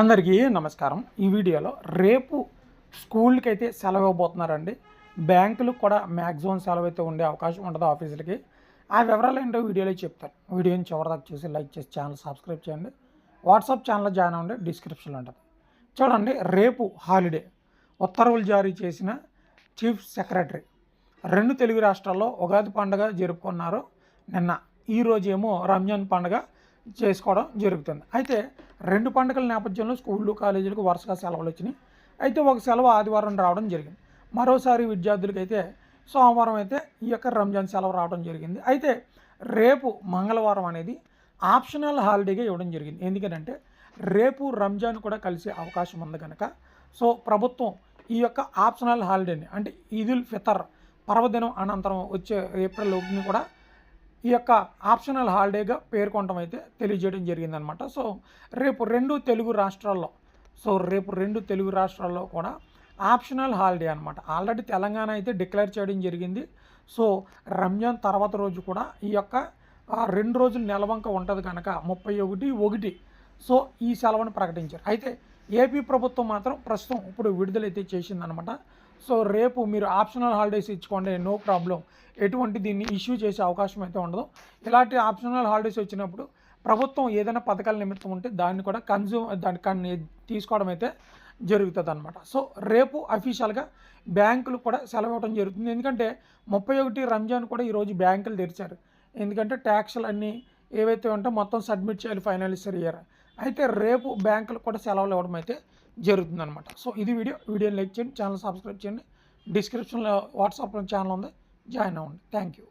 అందరికీ నమస్కారం. ఈ వీడియోలో రేపు స్కూల్కి అయితే సెలవు ఇవ్వబోతున్నారండి బ్యాంకులకు కూడా మ్యాక్సిమం సెలవు అయితే ఉండే అవకాశం ఉండదు ఆఫీసులకి. ఆ వివరాలు ఏంటో వీడియోలో చెప్తాను. వీడియోని చివరిదాకా చూసి లైక్ చేసి ఛానల్ సబ్స్క్రైబ్ చేయండి. వాట్సాప్ ఛానల్ జాయిన్ అవ్వండి డిస్క్రిప్షన్లో ఉంటుంది. చూడండి రేపు హాలిడే. ఉత్తర్వులు జారీ చేసిన చీఫ్ సెక్రటరీ. రెండు తెలుగు రాష్ట్రాల్లో ఉగాది పండుగ జరుపుకున్నారు. నిన్న ఈ రోజేమో రంజాన్ పండుగ. చేసుకోవడం జరుగుతుంది. అయితే రెండు పండుగల నేపథ్యంలో స్కూళ్ళు కాలేజీలకు వరుసగా సెలవులు వచ్చినాయి. అయితే ఒక సెలవు ఆదివారం రావడం జరిగింది. మరోసారి విద్యార్థులకి అయితే సోమవారం అయితే ఈ యొక్క రంజాన్ సెలవు రావడం జరిగింది. అయితే రేపు మంగళవారం అనేది ఆప్షనల్ హాలిడేగా ఇవ్వడం జరిగింది. ఎందుకంటే రేపు రంజాన్ కూడా కలిసే అవకాశం ఉంది కనుక సో ప్రభుత్వం ఈ యొక్క ఆప్షనల్ హాలిడేని అంటే ఈదుల్ ఫితర్ పర్వదినం అనంతరం వచ్చే ఏప్రిల్ ఒకటిని కూడా ఈ యొక్క ఆప్షనల్ హాలిడేగా పేర్కొనడం అయితే తెలియజేయడం జరిగిందనమాట. సో రేపు రెండు తెలుగు రాష్ట్రాల్లో సో రేపు రెండు తెలుగు రాష్ట్రాల్లో కూడా ఆప్షనల్ హాలిడే అనమాట. ఆల్రెడీ తెలంగాణ అయితే డిక్లేర్ చేయడం జరిగింది. సో రంజాన్ తర్వాత రోజు కూడా ఈ యొక్క రెండు రోజులు నెలవంక ఉంటుంది కనుక ముప్పై ఒకటి ఒకటి. సో ఈ సెలవును ప్రకటించారు. అయితే ఏపీ ప్రభుత్వం మాత్రం ప్రస్తుతం ఇప్పుడు విడుదలైతే చేసిందనమాట. సో రేపు మీరు ఆప్షనల్ హాలిడేస్ ఇచ్చుకోండి నో ప్రాబ్లం. ఎటువంటి దీన్ని ఇష్యూ చేసే అవకాశం అయితే ఉండదు. ఇలాంటి ఆప్షనల్ హాలిడేస్ వచ్చినప్పుడు ప్రభుత్వం ఏదైనా పథకాల నిమిత్తం ఉంటే దాన్ని కూడా కన్జ్యూమ్ దాన్ని తీసుకోవడం అయితే జరుగుతుంది అనమాట సో రేపు అఫీషియల్గా బ్యాంకులు కూడా సెలవు ఇవ్వడం జరుగుతుంది. ఎందుకంటే ముప్పై ఒకటి రంజాన్ కూడా ఈరోజు బ్యాంకులు తెరిచారు. ఎందుకంటే ట్యాక్స్లు అన్నీ ఏవైతే ఉంటే మొత్తం సబ్మిట్ చేయాలి ఫైనాన్షియల్ ఇయర్. అయితే రేపు బ్యాంకులు కూడా సెలవులు ఇవ్వడం అయితే జరుగుతుందనమాట సో ఇది వీడియో. వీడియోని లైక్ చేయండి ఛానల్ సబ్స్క్రైబ్ చేయండి. డిస్క్రిప్షన్లో వాట్సాప్లో ఛానల్ ఉంది. జాయిన్ అవ్వండి. Thank you.